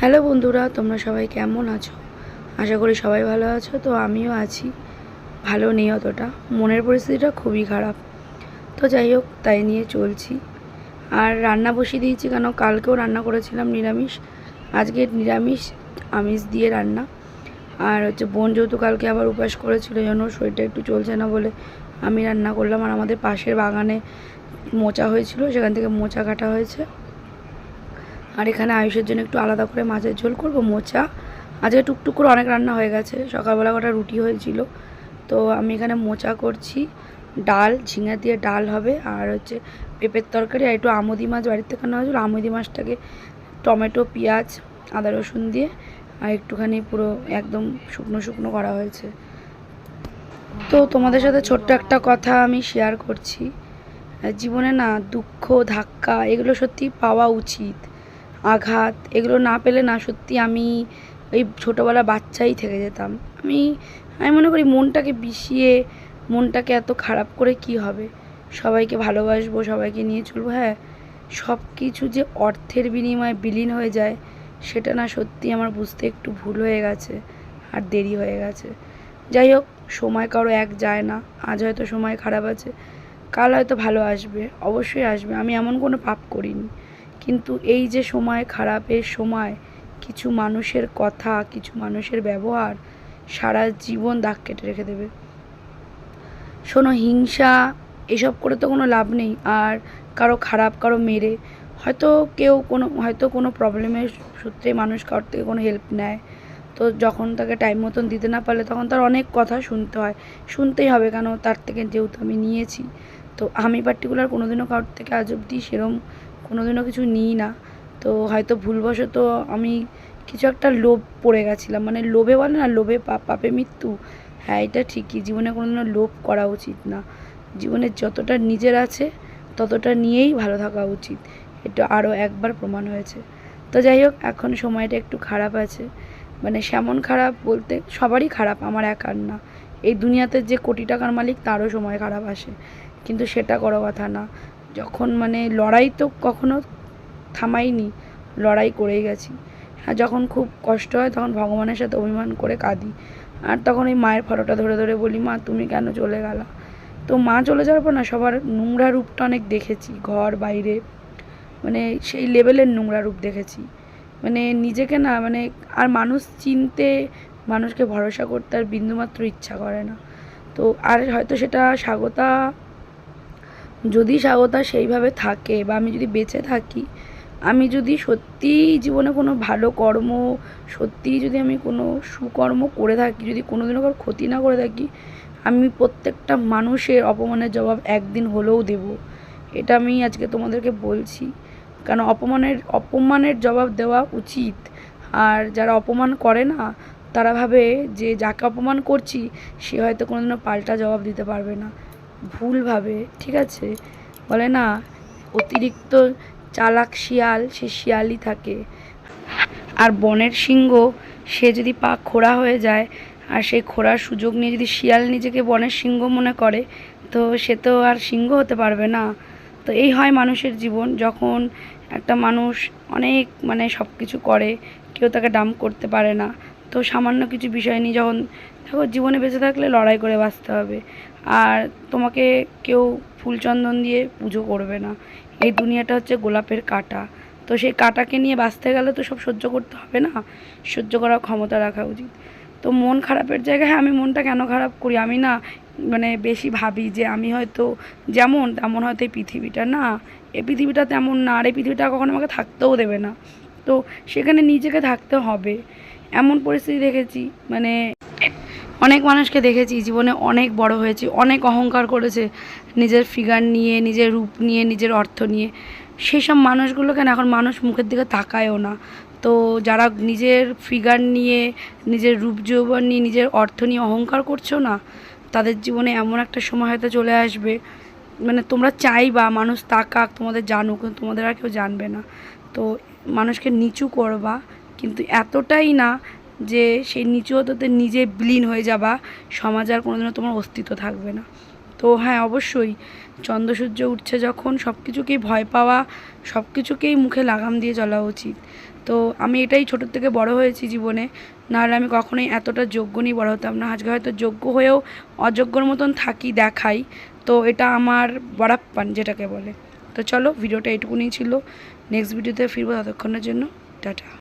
Hello বন্ধুরা, তোমরা সবাই কেমন আছো? আশা করি সবাই ভালো আছো, তো আমিও আছি। ভালো নেই অতটা। মনের পরিস্থিতিটা খুবই খারাপ। তো যাই হোক, তাই নিয়ে চলছি। আর রান্না বসিয়ে দিয়েছি কেন? কালকেও রান্না করেছিলাম নিরামিষ। আজকে নিরামিষ, আমিষ দিয়ে রান্না। আর হচ্ছে বোন যেহেতু কালকে আবার উপাস করেছিল যেন শরীরটা একটু চলছে না বলে আমি রান্না করলাম। আর আমাদের পাশের বাগানে মোচা হয়েছিল, সেখান থেকে মোচা কাটা হয়েছে। আর এখানে আয়ুষের জন্য একটু আলাদা করে মাছের ঝোল করব, মোচা। আজকে টুকটুক করে অনেক রান্না হয়ে গেছে। সকালবেলা কটা রুটি হয়েছিল। তো আমি এখানে মোচা করছি। ডাল, ঝিঙা দিয়ে ডাল হবে। আর হচ্ছে পেঁপের তরকারি আর একটু আমুদি মাছ বাড়ির থেকে আনা হয়েছিল? আমুদি মাছটাকে টমেটো, পেঁয়াজ, আদা রসুন দিয়ে আর একটুখানি পুরো একদম শুকনো শুকনো করা হয়েছে। তো তোমাদের সাথে ছোট্ট একটা কথা আমি শেয়ার করছি। জীবনে না দুঃখ, ধাক্কা, এগুলো সত্যি পাওয়া উচিত। আঘাত, এগুলো না পেলে না সত্যি আমি ওই ছোটোবেলা বাচ্চাই থেকে যেতাম। আমি আমি মনে করি মনটাকে বিষিয়ে, মনটাকে এত খারাপ করে কি হবে? সবাইকে ভালোবাসবো, সবাইকে নিয়ে চলবো হ্যাঁ। সব কিছু যে অর্থের বিনিময়ে বিলীন হয়ে যায়, সেটা না সত্যি আমার বুঝতে একটু ভুল হয়ে গেছে আর দেরি হয়ে গেছে। যাই হোক, সময় কারও এক যায় না, আজ হয়তো সময় খারাপ আছে, কাল হয়তো ভালো আসবে, অবশ্যই আসবে, আমি এমন কোনো পাপ করিনি। কিন্তু এই যে সময় খারাপের সময়, কিছু মানুষের কথা, কিছু মানুষের ব্যবহার সারা জীবন দাগ কেটে রেখে দেবে। শোনো, হিংসা, এসব করে তো কোনো লাভ নেই। আর কারও খারাপ কারও মেরে, হয়তো কেউ কোনো, হয়তো কোনো প্রবলেমের সূত্রে মানুষ কারোর থেকে কোনো হেল্প নেয়। তো যখন তাকে টাইম মতন দিতে না পারলে তখন তার অনেক কথা শুনতে হয়। শুনতেই হবে কেন? তার থেকে যেহেতু আমি নিয়েছি। তো আমি পার্টিকুলার কোনোদিনও কারোর থেকে আজ অবধি সেরম কোনোদিনও কিছু নিই না। তো হয়তো ভুলবশত আমি কিছু একটা লোভ পড়ে গেছিলাম। মানে লোভে বলে না, লোভে পাপ, পাপে মৃত্যু। হ্যাঁ এটা ঠিকই। জীবনে কোনোদিনও লোভ করা উচিত না। জীবনে যতটা নিজের আছে, ততটা নিয়েই ভালো থাকা উচিত। এটা আরও একবার প্রমাণ হয়েছে। তো যাই হোক, এখন সময়টা একটু খারাপ আছে। মানে সেমন খারাপ বলতে সবারই খারাপ, আমার একার না। এই দুনিয়াতে যে কোটি টাকার মালিক, তারও সময় খারাপ আসে। কিন্তু সেটা করো কথা না। যখন মানে লড়াই তো কখনো থামাইনি, লড়াই করেই গেছি। আর যখন খুব কষ্ট হয় তখন ভগবানের সাথে অভিমান করে কাঁদি। আর তখন এই মায়ের ফটোটা ধরে ধরে বলি, মা, তুমি কেন চলে গেলা? তো মা চলে যাওয়ার পর না, সবার নোংরা রূপটা অনেক দেখেছি, ঘর, বাইরে। মানে সেই লেভেলের নোংরা রূপ দেখেছি। মানে নিজেকে না মানে আর মানুষ চিনতে, মানুষকে ভরসা করতে আর বিন্দুমাত্র ইচ্ছা করে না। তো আর হয়তো সেটা স্বাগতা যদি স্বাগতা সেইভাবে থাকে বা আমি যদি বেঁচে থাকি, আমি যদি সত্যিই জীবনে কোনো ভালো কর্ম, সত্যিই যদি আমি কোনো সুকর্ম করে থাকি, যদি কোনো দিনও কারও ক্ষতি না করে থাকি, আমি প্রত্যেকটা মানুষের অপমানের জবাব একদিন হলেও দেব। এটা আমি আজকে তোমাদেরকে বলছি। কারণ অপমানের অপমানের জবাব দেওয়া উচিত। আর যারা অপমান করে না, তারা ভাবে যে যাকে অপমান করছি, সে হয়তো কোনোদিনও পাল্টা জবাব দিতে পারবে না। ভুলভাবে, ঠিক আছে? বলে না, অতিরিক্ত চালাক শিয়াল, সে শিয়ালই থাকে। আর বনের সিংহ, সে যদি পা খোড়া হয়ে যায়, আর সেই খোড়ার সুযোগ নিয়ে যদি শিয়াল নিজেকে বনের সিংহ মনে করে, তো সে তো আর সিংহ হতে পারবে না। তো এই হয় মানুষের জীবন, যখন একটা মানুষ অনেক মানে সব কিছু করে, কেউ তাকে ডাম করতে পারে না। তো সামান্য কিছু বিষয় নিয়ে যখন, দেখো, জীবনে বেঁচে থাকলে লড়াই করে বাঁচতে হবে। আর তোমাকে কেউ ফুলচন্দন দিয়ে পুজো করবে না। এই দুনিয়াটা হচ্ছে গোলাপের কাঁটা। তো সেই কাঁটাকে নিয়ে বাঁচতে গেলে তো সব সহ্য করতে হবে না? সহ্য করার ক্ষমতা রাখা উচিত। তো মন খারাপের জায়গায় হ্যাঁ আমি মনটা কেন খারাপ করি? আমি না মানে বেশি ভাবি যে আমি হয়তো যেমন তেমন হয়তো এই পৃথিবীটা না, এই পৃথিবীটা তেমন না, আর এই পৃথিবীটা কখনো আমাকে থাকতেও দেবে না। তো সেখানে নিজেকে থাকতে হবে। এমন পরিস্থিতি দেখেছি মানে অনেক মানুষকে দেখেছি, জীবনে অনেক বড় হয়েছে, অনেক অহংকার করেছে নিজের ফিগার নিয়ে, নিজের রূপ নিয়ে, নিজের অর্থ নিয়ে। সেই সব মানুষগুলোকে না এখন মানুষ মুখের দিকে তাকায়ও না। তো যারা নিজের ফিগার নিয়ে, নিজের রূপ যৌবন নিয়ে, নিজের অর্থ নিয়ে অহংকার করছ না, তাদের জীবনে এমন একটা সময় হয়তো চলে আসবে। মানে তোমরা চাইবা মানুষ তাকাক, তোমাদের জানুক, কিন্তু তোমাদের আর কেউ জানবে না। তো মানুষকে নিচু করবা, কিন্তু এতটাই না যে সেই নিচু হতে নিজে বিলীন হয়ে যাবা, সমাজ আর কোনোদিনও তোমার অস্তিত্ব থাকবে না। তো হ্যাঁ অবশ্যই চন্দ্রসূর্য উঠছে যখন সব কিছুকেই ভয় পাওয়া সব কিছুকেই মুখে লাগাম দিয়ে চলা উচিত। তো আমি এটাই ছোটোর থেকে বড় হয়েছি জীবনে, নাহলে আমি কখনোই এতটা যোগ্য নিয়ে বড় হতাম না। আজকে হয়তো যোগ্য হয়েও অযোগ্যর মতন থাকি, দেখাই। তো এটা আমার বড়াপ্পান যেটাকে বলে। তো চলো, ভিডিওটা এইটুকুনি ছিল। নেক্সট ভিডিওতে ফিরবো ততক্ষণের জন্য। টাটা।